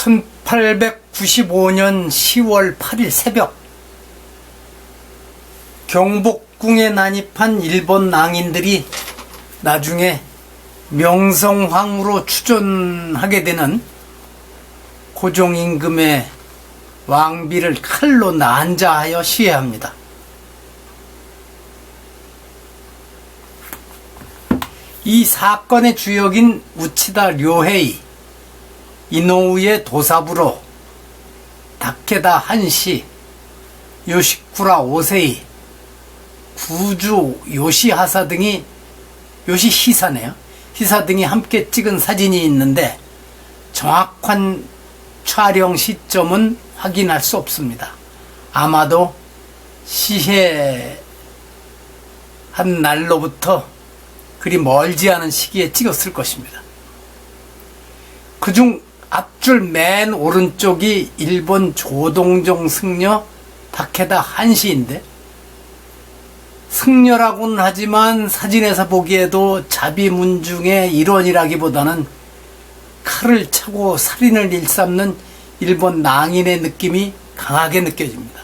1895년 10월 8일 새벽 경복궁에 난입한 일본 낭인들이 나중에 명성황후로 추존하게 되는 고종 임금의 왕비를 칼로 난자하여 시해합니다. 이 사건의 주역인 우치다 료헤이, 이노우의 도사부로, 다케다 한시, 요시쿠라 오세이, 구주 요시하사 등이 요시히사네요. 히사 등이 함께 찍은 사진이 있는데 정확한 촬영 시점은 확인할 수 없습니다. 아마도 시해 한 날로부터 그리 멀지 않은 시기에 찍었을 것입니다. 그중 앞줄 맨 오른쪽이 일본 조동종 승려 다케다 한시인데 승려라고는 하지만 사진에서 보기에도 자비문중의 일원이라기보다는 칼을 차고 살인을 일삼는 일본 낭인의 느낌이 강하게 느껴집니다.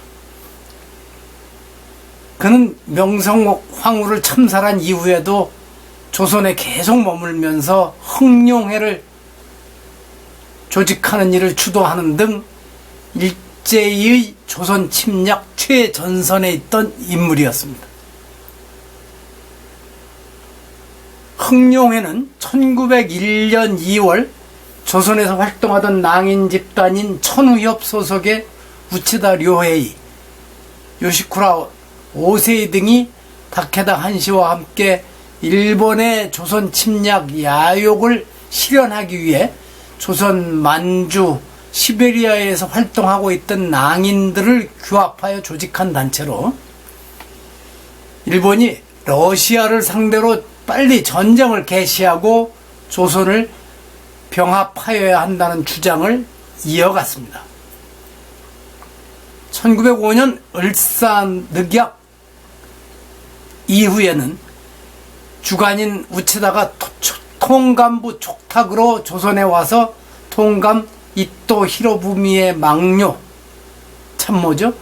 그는 명성 황후를 참살한 이후에도 조선에 계속 머물면서 흥룡회를 조직하는 일을 주도하는 등 일제의 조선 침략 최전선에 있던 인물이었습니다. 흥룡회는 1901년 2월 조선에서 활동하던 낭인 집단인 천우협 소속의 우치다 료헤이, 요시쿠라 오세이 등이 다케다 한시와 함께 일본의 조선 침략 야욕을 실현하기 위해 조선 만주 시베리아에서 활동하고 있던 낭인들을 규합하여 조직한 단체로 일본이 러시아를 상대로 빨리 전쟁을 개시하고 조선을 병합하여야 한다는 주장을 이어갔습니다. 1905년 을산 늑약 이후에는 주관인 우치다가 통감부 촉탁으로 조선에 와서 통감 이또 히로부미의 망뇨 참모죠.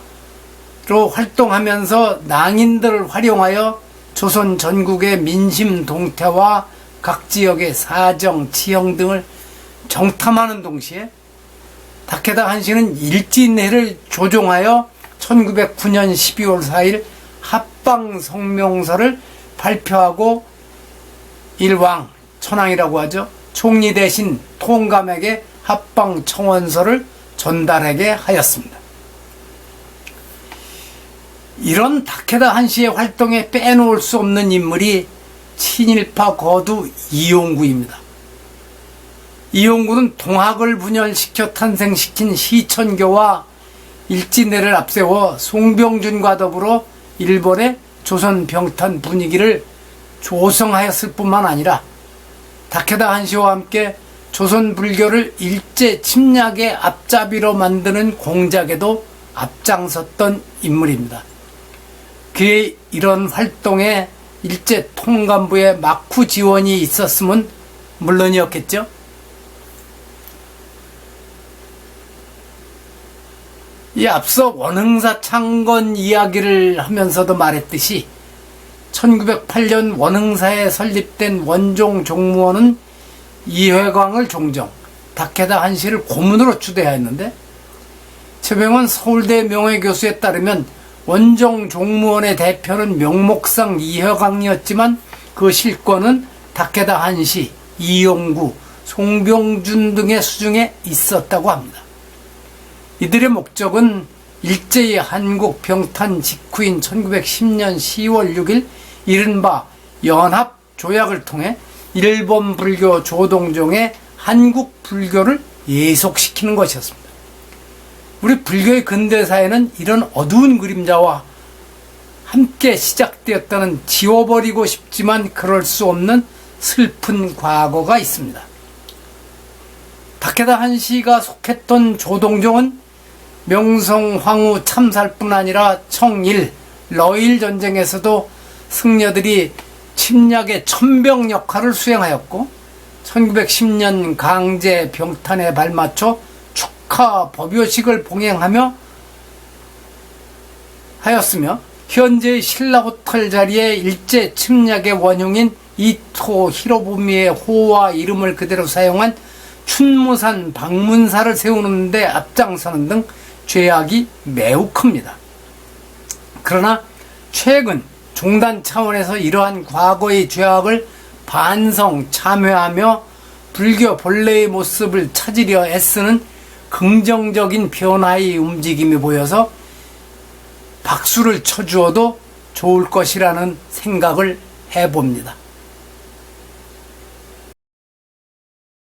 로 활동하면서 낭인들을 활용하여 조선 전국의 민심 동태와 각 지역의 사정, 지형 등을 정탐하는 동시에 다케다 한시는 일진회를 조종하여 1909년 12월 4일 합방 성명서를 발표하고 일왕, 천황이라고 하죠. 총리 대신 통감에게 합방 청원서를 전달하게 하였습니다. 이런 다케다 한시의 활동에 빼놓을 수 없는 인물이 친일파 거두 이용구입니다. 이용구는 동학을 분열시켜 탄생시킨 시천교와 일진내를 앞세워 송병준과 더불어 일본의 조선 병탄 분위기를 조성하였을 뿐만 아니라 다케다 한시와 함께 조선 불교를 일제 침략의 앞잡이로 만드는 공작에도 앞장섰던 인물입니다. 그의 이런 활동에 일제 통감부의 막후 지원이 있었으면 물론이었겠죠. 이 앞서 원흥사 창건 이야기를 하면서도 말했듯이 1908년 원흥사에 설립된 원종 종무원은 이회광을 종정, 다케다 한시를 고문으로 추대하였는데 최병원 서울대 명예교수에 따르면 원종 종무원의 대표는 명목상 이회광이었지만 그 실권은 다케다 한시, 이용구, 송병준 등의 수중에 있었다고 합니다. 이들의 목적은 일제의 한국 병탄 직후인 1910년 10월 6일 이른바 연합 조약을 통해 일본 불교 조동종의 한국 불교를 예속시키는 것이었습니다. 우리 불교의 근대사에는 이런 어두운 그림자와 함께 시작되었다는 지워버리고 싶지만 그럴 수 없는 슬픈 과거가 있습니다. 다케다 한시가 속했던 조동종은 명성 황후 참살뿐 아니라 청일, 러일 전쟁에서도 승려들이 침략의 천병 역할을 수행하였고 1910년 강제 병탄에 발맞춰 국화 법요식을 봉행하며 하였으며 현재 신라 호텔 자리에 일제 침략의 원흉인 이토 히로부미의 호와 이름을 그대로 사용한 춘무산 방문사를 세우는데 앞장서는 등 죄악이 매우 큽니다. 그러나 최근 종단 차원에서 이러한 과거의 죄악을 반성, 참회하며 불교 본래의 모습을 찾으려 애쓰는 긍정적인 변화의 움직임이 보여서 박수를 쳐주어도 좋을 것이라는 생각을 해봅니다.